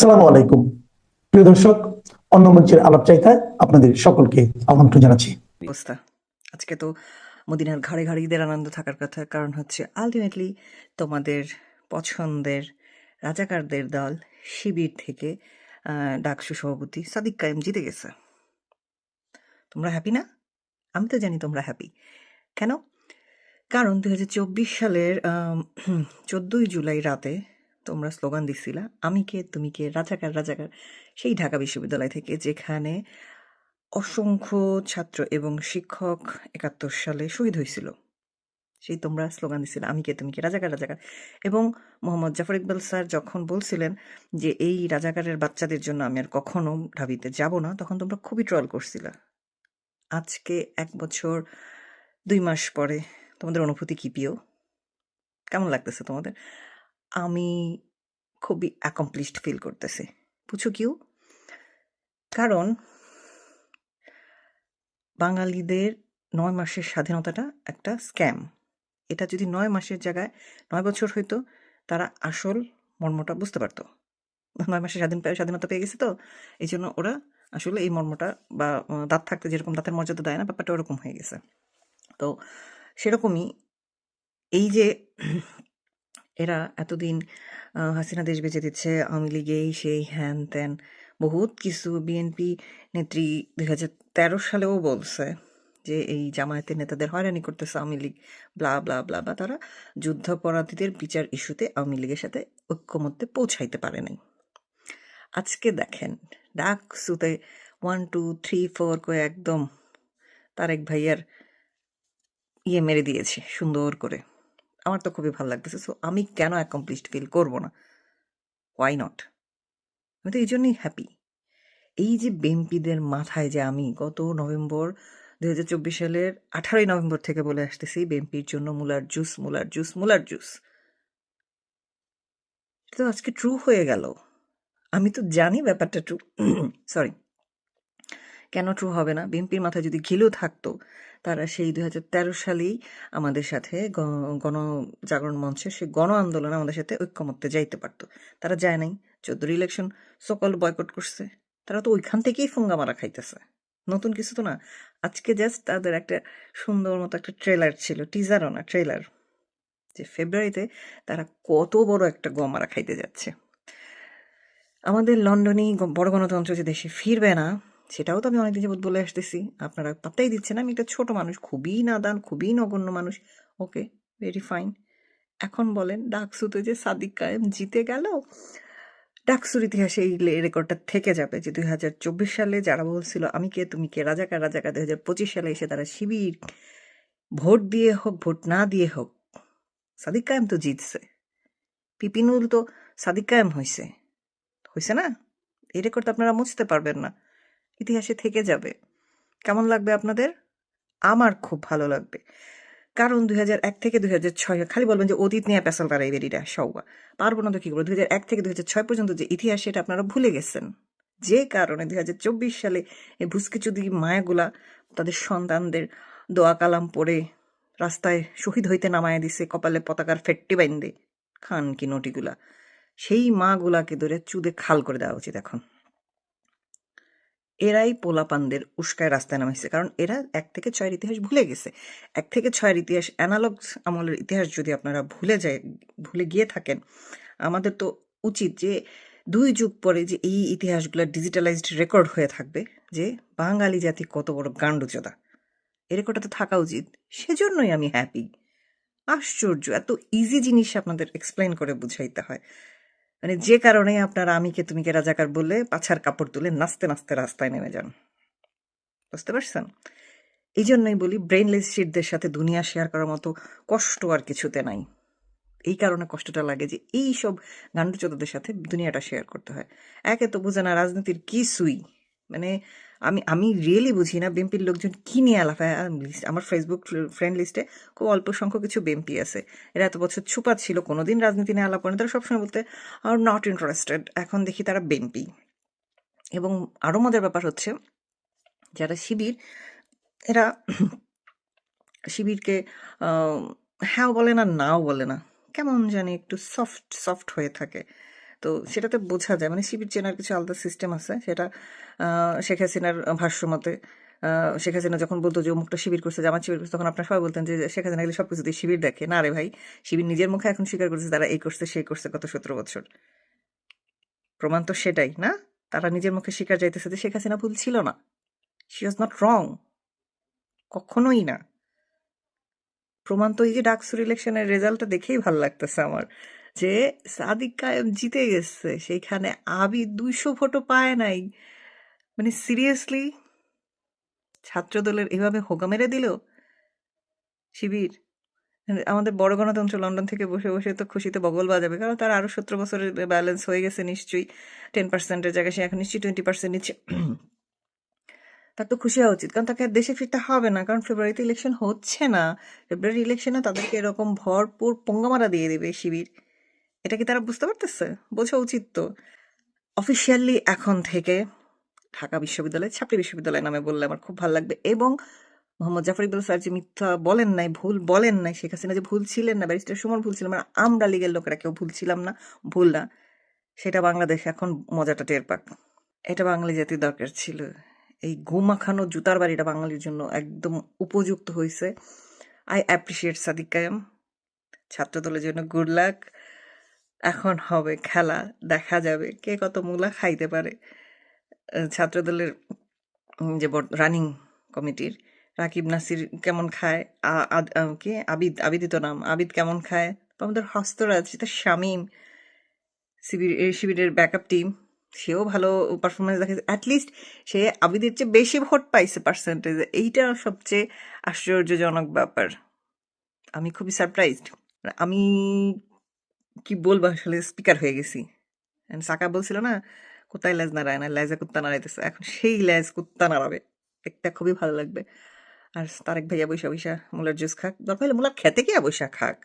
আসসালামু আলাইকুম। প্রিয় দর্শক, অন্য মঞ্চের আলাপ চাইতায় আপনাদের সকলকে আমন্ত্রণ জানাচ্ছি। অবস্থা। আজকে তো মদিনার ঘাড়ে ঘাড়ে ঈদের আনন্দ থাকার কথা, কারণ হচ্ছে আলটিমেটলি তোমাদের পছন্দের রাজাকারদের দল শিবির থেকে ডাকসু সভাপতি সাদিক কায়েম জিতে গেছে। তোমরা হ্যাপি না? আমি তো জানি তোমরা হ্যাপি কেন? কারণ দু হাজার চব্বিশ সালের চোদ্দই জুলাই রাতে তোমরা স্লোগান দিছিলা, আমি কে, তুমি কে, রাজাকার রাজাকার। সেই ঢাকা বিশ্ববিদ্যালয় থেকে যেখানে অসংখ্য ছাত্র এবং শিক্ষক একাত্তর সালে শহীদ হয়েছিল। সেই তোমরা স্লোগান দিছিলে, আমি কে, তুমি কে, রাজাকার রাজাকার। এবং মোহাম্মদ জাফর ইকবাল স্যার যখন বলছিলেন যে, এই রাজাকারের বাচ্চাদের জন্য আমি আর কখনো ঢাবিতে যাব না, তখন তোমরা খুবই ট্রল করছিলা। আজকে এক বছর, দুই মাস পরে, তোমাদের অনুভূতি কি পিও কেমন লাগতেছে তোমাদের? আমি খুবই অ্যাকমপ্লিশড ফিল করতেছি। বুঝছ কিউ কারণ বাঙালিদের নয় মাসের স্বাধীনতাটা একটা স্ক্যাম এটা যদি নয় মাসের জায়গায় নয় বছর হইতো, তারা আসল মর্মটা বুঝতে পারতো। নয় মাসের স্বাধীন স্বাধীনতা পেয়ে গেছে তো এই জন্য ওরা আসলে এই মর্মটা বা দাঁত থাকতে যেরকম দাঁতের মর্যাদা দেয় না, ব্যাপারটা ওরকম হয়ে গেছে। তো সেরকমই এই যে এরা এতদিন হাসিনা দেশ বেঁচে দিচ্ছে, আওয়ামী লীগেই সেই হ্যান ত্যান। বহুত কিছু বিএনপি নেত্রী দুই হাজার তেরো সালেও বলছে যে এই জামায়াতের নেতাদের হয়রানি করতেছে Awami League blah blah blah বা তারা যুদ্ধাপরাধীদের বিচার ইস্যুতে আওয়ামী লীগের সাথে ঐক্যমত্যে পৌঁছাইতে পারে নাই। আজকে দেখেন ডাক সুতে ওয়ান টু থ্রি ফোর করে একদম তারেক ভাইয়ার ইয়ে মেরে দিয়েছে, সুন্দর করে। আমার তো খুবই ভালো লাগতেছে। সো আমি কেন অ্যাকমপ্লিশড ফিল করব না? ওয়াই নট আমি তো এই জন্যই হ্যাপি এই যে বেম্পিদের মাথায় যে আমি গত নভেম্বর দু হাজার চব্বিশ সালের আঠারোই নভেম্বর থেকে বলে আসতেছি বেম্পির জন্য মুলার জুস মুলার জুস মুলার জুস তো আজকে ট্রু হয়ে গেল। আমি তো জানি ব্যাপারটা ট্রু সরি কেন ট্রু হবে না? বিএনপির মাথায় যদি ঘিলু থাকতো, তারা সেই দুই হাজার তেরো সালেই আমাদের সাথে গ- গণজাগরণ মঞ্চে সেই গণ আন্দোলনে আমাদের সাথে ঐক্যমত্যে যাইতে পারতো। তারা যায় নাই। চোদ্দোর ইলেকশন সকল বয়কট করছে। তারা তো ওইখান থেকেই ফোঙ্গা মারা খাইতেছে। নতুন কিছু তো না। আজকে জাস্ট তাদের একটা সুন্দর মতো একটা ট্রেলার ছিল টিজারও না ট্রেলার যে ফেব্রুয়ারিতে তারা কত বড় একটা গমারা খাইতে যাচ্ছে। আমাদের লন্ডনেই বড় গণতন্ত্র যে দেশে ফিরবে না সেটাও তো আমি অনেকদিন যাবত বলে আসতেছি। আপনারা পাত্তাই দিচ্ছেন আমি একটা ছোট মানুষ, খুবই নাদান, খুবই নগণ্য মানুষ। Okay, very fine. এখন বলেন, ডাকসুতে যে সাদিক কায়েম জিতে গেল, ডাকসুর ইতিহাসে এই রেকর্ডটা থেকে যাবে যে দুই হাজার চব্বিশ সালে যারা বলছিল, আমি কে, তুমি কে, রাজাকার রাজাকার, দুই হাজার পঁচিশ সালে এসে তারা শিবির, ভোট দিয়ে হোক, ভোট না দিয়ে হোক, সাদিক কায়েম তো জিতছে। পিপিনুল তো সাদিক কায়েম হয়েছে হয়েছে না? এই রেকর্ড আপনারা মুছতে পারবেন না। ইতিহাসে থেকে যাবে। কেমন লাগবে আপনাদের? আমার খুব ভালো লাগবে। কারণ দুই এক থেকে দুই হাজার ছয় খালি বলবেন যে অতীত নিয়ে পেশাল তারা এই বেরিটা সৌবা পারব না তো কি করব? দুই এক থেকে দুই হাজার ছয় পর্যন্ত যে ইতিহাস, সেটা আপনারা ভুলে গেছেন। যে কারণে দুই হাজার চব্বিশ সালে এই ভুসকিচুদি মায়াগুলা তাদের সন্তানদের দোয়া কালাম পড়ে রাস্তায় শহীদ হইতে নামায় দিছে, কপালে পতাকার ফেট্টি বাইন্দে খান কি নটিগুলা। সেই মাগুলাকে ধরে চুদে খাল করে দেওয়া উচিত এখন। এরাই পোলাপানদের উস্কায় রাস্তায় নামাইছে। কারণ এরা এক থেকে ছয়ের ইতিহাস ভুলে গেছে। এক থেকে ছয়ের ইতিহাস অ্যানালগ আমলের ইতিহাস যদি আপনারা ভুলে যায়, ভুলে গিয়ে থাকেন, আমাদের তো উচিত যে দুই যুগ পরে যে এই ইতিহাসগুলো ডিজিটালাইজড রেকর্ড হয়ে থাকবে যে বাঙালি জাতি কত বড় গান্ডুচোদা এই রেকর্ডটা তো থাকা উচিত। সেজন্যই আমি হ্যাপি আশ্চর্য, এত ইজি জিনিস আপনাদের এক্সপ্লেন করে বুঝাইতে হয়। মানে যে কারণে আপনারা আমিকে তুমি কে রাজাকার বলে পাছার কাপড় তুলে নাচতে নাচতে রাস্তায় নেমে যান। বুঝতে পারছেন? এই জন্যই বলি ব্রেনলেস শিটদের সাথে দুনিয়া শেয়ার করার মতো কষ্ট আর কিছুতে নাই। এই কারণে কষ্টটা লাগে যে এই সব গান্ডুচোদাদের সাথে দুনিয়াটা শেয়ার করতে হয়। একে তো বোঝে না রাজনীতির কিছুই। মানে আমি আমি রিয়েলি বুঝি না বিএনপির লোকজন কি নিয়ে আলাপায় আমার ফেসবুক ফ্রেন্ড লিস্টে খুব অল্প সংখ্যক কিছু বিএনপি আছে। এরা এত বছর ছুপা ছিল, কোনোদিন রাজনীতি নিয়ে আলাপ করেন তারা সবসময় বলতে আর নট ইন্টারেস্টেড এখন দেখি তারা বিএনপি এবং আরও মজার ব্যাপার হচ্ছে, যারা শিবির, এরা শিবিরকে হ্যাঁও বলে না, নাও বলে না। কেমন জানি একটু সফট সফট হয়ে থাকে। তো সেটাতে বোঝা যায়। মানে শিবির চেনার কিছু আলাদা সিস্টেম আছে। সেটা শেখ হাসিনার ভাষ্য মতে শেখ হাসিনা যখন বলতো যে অমুকটা শিবির করছে, জামাত শিবির করছে, তখন আপনারা সবাই বলতেন যে শেখ হাসিনা গেলে সবকিছুতেই শিবির দেখে। না রে ভাই, শিবির নিজের মুখে এখন স্বীকার করছে তারা এই করছে, সেই করছে গত সতেরো বছর। প্রমাণ তো সেটাই, না? তারা নিজের মুখে স্বীকার যাইতেছে যে শেখ হাসিনা ভুল ছিল না। শি ওয়াজ নট রং কখনোই না। প্রমাণ তো এই যে ডাকসুর ইলেকশনের রেজাল্টটা দেখেই ভালো লাগতেছে আমার। যে সাদিক কায়েম জিতে গেছে, সেইখানে আবি দুইশো ভোটও পায় নাই। মানে সিরিয়াসলি ছাত্রদলের এভাবে হোগা মেরে দিল? শিবির? আমাদের বড় গণতন্ত্র লন্ডন থেকে বসে বসে তো খুশিতে বগল বাজাবে, কারণ তার আরও সতেরো বছরের ব্যালেন্স হয়ে গেছে নিশ্চয়ই। টেন পার্সেন্টের জায়গায় সে এখন নিশ্চয়ই টোয়েন্টি পার্সেন্ট নিচ্ছে। তার তো খুশি হওয়া উচিত, কারণ তাকে দেশে ফিরতে হবে না, কারণ ফেব্রুয়ারিতে ইলেকশন হচ্ছে না। ফেব্রুয়ারি ইলেকশনে তাদেরকে এরকম ভরপুর পঙ্গামারা দিয়ে দেবে শিবির। এটা কি তারা বুঝতে পারতেছে? বোঝা উচিত তো। অফিসিয়ালি এখন থেকে ঢাকা বিশ্ববিদ্যালয় ছাত্রী বিশ্ববিদ্যালয় নামে বললে আমার খুব ভালো লাগবে এবং মোহাম্মদ জাফর ইকবাল স্যার যে মিথ্যা বলেন নাই, ভুল বলেন নাই, শেখ হাসিনা যে ভুল ছিলেন না, ব্যারিস্টার সুমন ভুল ছিলেন মানে আমরা লিগের লোকেরা কেউ ভুল ছিলাম না, ভুল না। সেটা বাংলাদেশ এখন মজাটা টের পাক। এটা বাঙালি জাতির দরকার ছিল। এই গুমাখানো জুতার বাড়িটা বাঙালির জন্য একদম উপযুক্ত হয়েছে আই অ্যাপ্রিসিয়েট সাদিক কায়াম ছাত্রদলের জন্য গুড লাক এখন হবে খেলা, দেখা যাবে কে কত মূলা খাইতে পারে। ছাত্রদলের যে রানিং কমিটির রাকিব নাসির কেমন খায়? কি? আবিদ আবিদই তো নাম। আবিদ কেমন খায়? আমাদের হস্তরাজ যেটা শামীম। শিবির শিবিরের ব্যাকআপ টিম সেও ভালো পারফরমেন্স দেখাচ্ছে অ্যাটলিস্ট সে আবিদের চেয়ে বেশি ভোট পাইছে পার্সেন্টেজে এইটা সবচেয়ে আশ্চর্যজনক ব্যাপার। আমি খুবই সারপ্রাইজড আমি কি বলব আসলে? স্পিকার হয়ে গেছি। সাকা বলছিল, না কোথায় লেজ নাড়ায় না, লেজে কুত্তা নাড়াইতেছে। এখন সেই লেজ কুত্তা নাড়াবে। দেখতে খুবই ভালো লাগবে। আর তারেক ভাইয়া বৈশা বৈশা, মুলার জুস খাক। দরকার হলে মুলার খেতে গিয়া বৈশা খাক।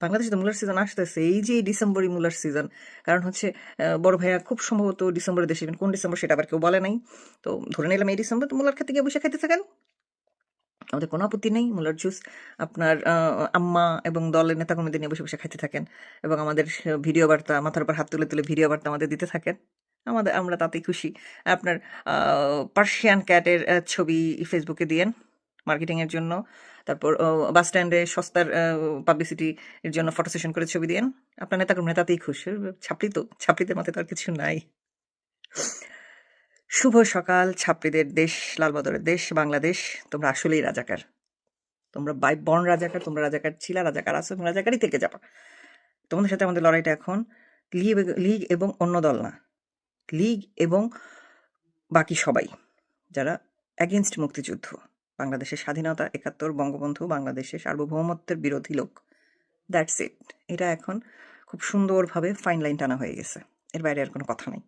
বাংলাদেশে তো মুলার সিজন আসতেছে। এই যে ডিসেম্বরই মুলার সিজন কারণ হচ্ছে বড় ভাইয়া খুব সম্ভবত ডিসেম্বরে দেশে কোন ডিসেম্বর সেটা আবার কেউ বলে নাই। তো ধরে নিলাম এই ডিসেম্বর তো মুলার খেতে গিয়ে বসে খাইতে থাকেন আমাদের কোনো আপত্তি নেই, মুলার জুস আপনার আম্মা এবং দলের নেতাকর্মীদের নিয়ে বসে বসে খাইতে থাকেন এবং আমাদের ভিডিও বার্তা, মাথার উপর হাত তুলে তুলে ভিডিও বার্তা আমাদের দিতে থাকেন। আমাদের, আমরা তাতেই খুশি। আপনার পার্সিয়ান ক্যাটের ছবি ফেসবুকে দিয়েন মার্কেটিংয়ের জন্য। তারপর বাস স্ট্যান্ডে সস্তার পাবলিসিটি এর জন্য ফটো সেশন করে ছবি দিয়েন। আপনার নেতাকর্মী তাতেই খুশি। ছাপড়ি তো, ছাপড়িদের মধ্যে তো আর কিছু নাই। শুভ সকাল ছাপড়িদের দেশ, লালবদরের দেশ, বাংলাদেশ। তোমরা আসলেই রাজাকার। তোমরা বাই বন রাজাকার, তোমরা রাজাকার ছিলা, রাজাকার আছো এবং রাজাকারই থেকে যাবা। তোমাদের সাথে আমাদের লড়াইটা এখন লিগ লিগ এবং অন্য দল না। লিগ এবং বাকি সবাই, যারা অ্যাগেনস্ট মুক্তিযুদ্ধ। বাংলাদেশের স্বাধীনতা, একাত্তর, বঙ্গবন্ধু, বাংলাদেশের সার্বভৌমত্বের বিরোধী লোক। দ্যাটস ইট এটা এখন খুব সুন্দরভাবে ফাইন লাইন টানা হয়ে গেছে। এর বাইরে আর কোনো কথা নেই।